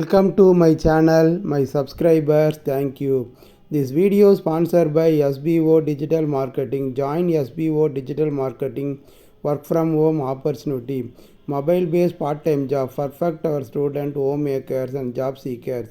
Welcome to my channel, my subscribers, thank you. This video sponsored by SBO Digital Marketing. Join SBO Digital Marketing work from home opportunity. Mobile based part time job perfect for student, homemakers, and job seekers.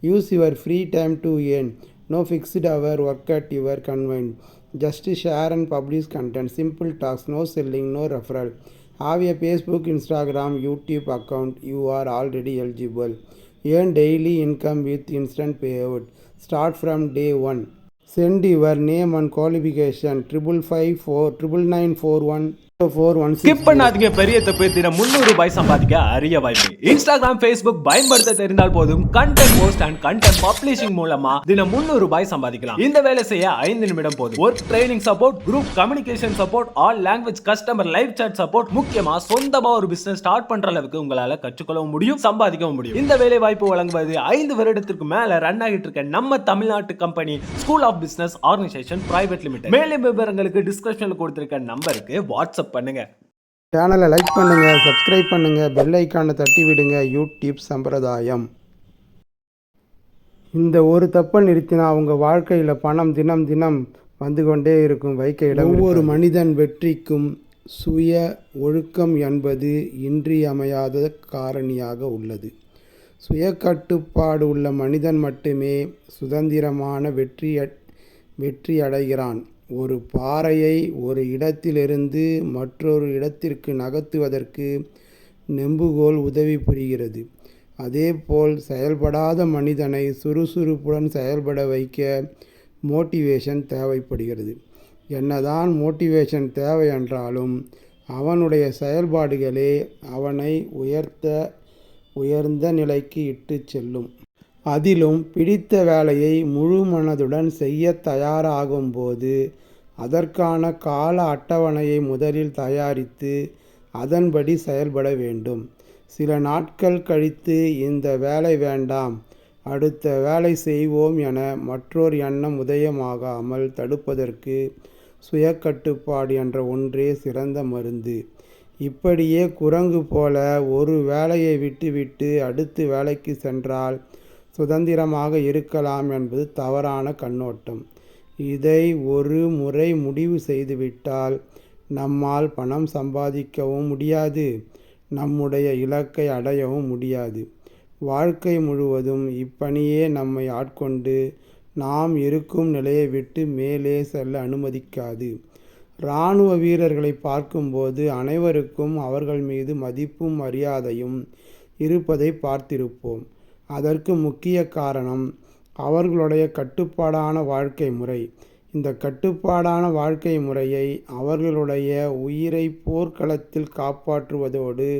Use your free time to earn. No fixed hour, work at your convenience. Just share and publish content. Simple tasks, no selling, no referral. Have a Facebook, Instagram, YouTube account. You are already eligible. Earn daily income with instant payout. Start from day one. Send your name and qualification triple five four triple nine four one. Skip பண்ணாதீங்க பெரிய தப்பு தினம் முந்நூறு ரூபாய் சம்பாதிக்க அரிய வாய்ப்பு. Instagram Facebook பயன்படுத்த தெரிந்தால் போதும். Content post and content publishing மூலமா தினம் முந்நூறு ரூபாய் சம்பாதிக்கலாம். இந்த வேலை செய்ய ஐந்து நிமிடம் போதும். Work training support group communication support all language customer live chat support முக்கியமா சொந்தமா ஒரு பிசினஸ் ஸ்டார்ட் பண்ற அளவுக்கு உங்களால கற்றுக்கொள்ளவும் முடியும் சம்பாதிக்கவும் முடியும். இந்த வேலை வாய்ப்பு வழங்குவது ஐந்து வருடத்திற்கு மேல ரன் ஆகிட்டு இருக்க நம்ம தமிழ்நாட்டு company school of business organisation private limited மேலும் விவரங்களுக்கு டிஸ்கிரிப்ஷன்ல கொடுத்திருக்க நம்பருக்கு வாட்ஸ்அப் பண்ணுங்க. சேனலை லைக் பண்ணுங்க சப்ஸ்கிரைப் பண்ணுங்க பெல் ஐக்கானை தட்டி விடுங்க. யூடியூப் சம்பிரதாயம். இந்த ஒரு தப்பை நிறுத்தினா அவங்க வாழ்க்கையில் பணம் தினம் தினம் வந்து கொண்டே இருக்கும். வைக்க இடம் ஒவ்வொரு மனிதன் வெற்றிக்கும் சுய ஒழுக்கம் என்பது இன்றியமையாத காரணியாக உள்ளது. சுய கட்டுப்பாடு உள்ள மனிதன் மட்டுமே சுதந்திரமான வெற்றி வெற்றி அடைகிறான் ஒரு பாறையை ஒரு இடத்திலிருந்து மற்றொரு இடத்திற்கு நகர்த்துவதற்கு நெம்புகோல் உதவி புரிகிறது. அதேபோல் செயல்படாத மனிதனை சுறுசுறுப்புடன் செயல்பட வைக்க மோட்டிவேஷன் தேவைப்படுகிறது. என்னதான் மோட்டிவேஷன் தேவை என்றாலும் அவனுடைய செயல்பாடுகளே அவனை உயர்த்த உயர்ந்த நிலைக்கு இட்டுச் செல்லும். அதிலும் பிடித்த வேலையை முழு மனதுடன் செய்ய தயாராகும்போது அதற்கான கால அட்டவணையை முதலில் தயாரித்து அதன்படி செயல்பட வேண்டும். சில நாட்கள் கழித்து இந்த வேலை வேண்டாம் அடுத்த வேலை செய்வோம் என மற்றொரு எண்ணம் உதயமாகாமல் தடுப்பதற்கு சுய கட்டுப்பாடு என்ற ஒன்றே சிறந்த மருந்து. இப்படியே குரங்கு போல ஒரு வேலையை விட்டுவிட்டு அடுத்து வேலைக்கு சென்றால் சுதந்திரமாக இருக்கலாம் என்பது தவறான கண்ணோட்டம். இதை ஒரு முறை முடிவு செய்துவிட்டால் நம்மால் பணம் சம்பாதிக்கவும் முடியாது நம்முடைய இலக்கை அடையவும் முடியாது. வாழ்க்கை முழுவதும் இப்பணியே நம்மை ஆட்கொண்டு நாம் இருக்கும் நிலையை விட்டு மேலே செல்ல அனுமதிக்காது. இராணுவ வீரர்களை பார்க்கும்போது அனைவருக்கும் அவர்கள் மீது மதிப்பும் மரியாதையும் இருப்பதை பார்த்திருப்போம். அதற்கு முக்கிய காரணம் அவர்களுடைய கட்டுப்பாடான வாழ்க்கை முறை. இந்த கட்டுப்பாடான வாழ்க்கை முறையை அவர்களுடைய உயிரை போர்க்களத்தில் காப்பாற்றுவதோடு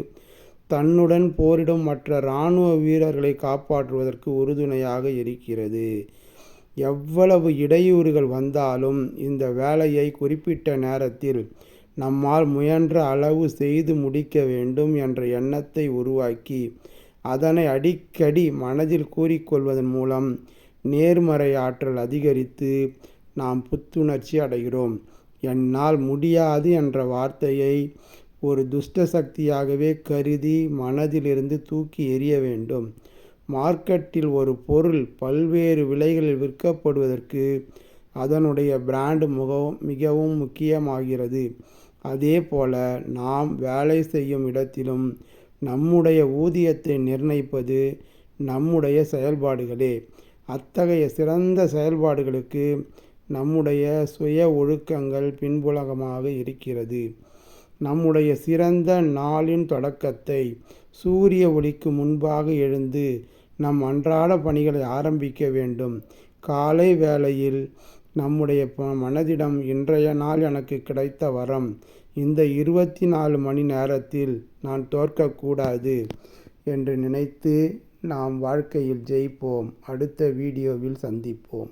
தன்னுடன் போரிடும் மற்ற இராணுவ வீரர்களை காப்பாற்றுவதற்கு உறுதுணையாக இருக்கிறது. எவ்வளவு இடையூறுகள் வந்தாலும் இந்த வேலையை குறிப்பிட்ட நேரத்தில் நம்மால் முயன்ற அளவு செய்து முடிக்க வேண்டும் என்ற எண்ணத்தை உருவாக்கி அதனை அடிக்கடி மனதில் கூறிக்கொள்வதன் மூலம் நேர்மறை ஆற்றல் அதிகரித்து நாம் புத்துணர்ச்சி அடைகிறோம். என்னால் முடியாது என்ற வார்த்தையை ஒரு துஷ்ட சக்தியாகவே கருதி மனதிலிருந்து தூக்கி எறிய வேண்டும். மார்க்கெட்டில் ஒரு பொருள் பல்வேறு விலைகளில் விற்கப்படுவதற்கு அதனுடைய பிராண்ட் முகவும் மிகவும் முக்கியமாகிறது. அதே போல நாம் வேலை செய்யும் இடத்திலும் நம்முடைய ஊதியத்தை நிர்ணயிப்பது நம்முடைய செயல்பாடுகளே. அத்தகைய சிறந்த செயல்பாடுகளுக்கு நம்முடைய சுய ஒழுக்கங்கள் பின்புலகமாக இருக்கிறது. நம்முடைய சிறந்த நாளின் தொடக்கத்தை சூரிய ஒளிக்கு முன்பாக எழுந்து நம் அன்றாட பணிகளை ஆரம்பிக்க வேண்டும். காலை வேளையில் நம்முடைய மனதிடம் இன்றைய நாள் எனக்கு கிடைத்த வரம். இந்த இருபத்தி நாலு மணி நேரத்தில் நான் தோற்கக்கூடாது என்று நினைத்து நாம் வாழ்க்கையில் ஜெயிப்போம். அடுத்த வீடியோவில் சந்திப்போம்.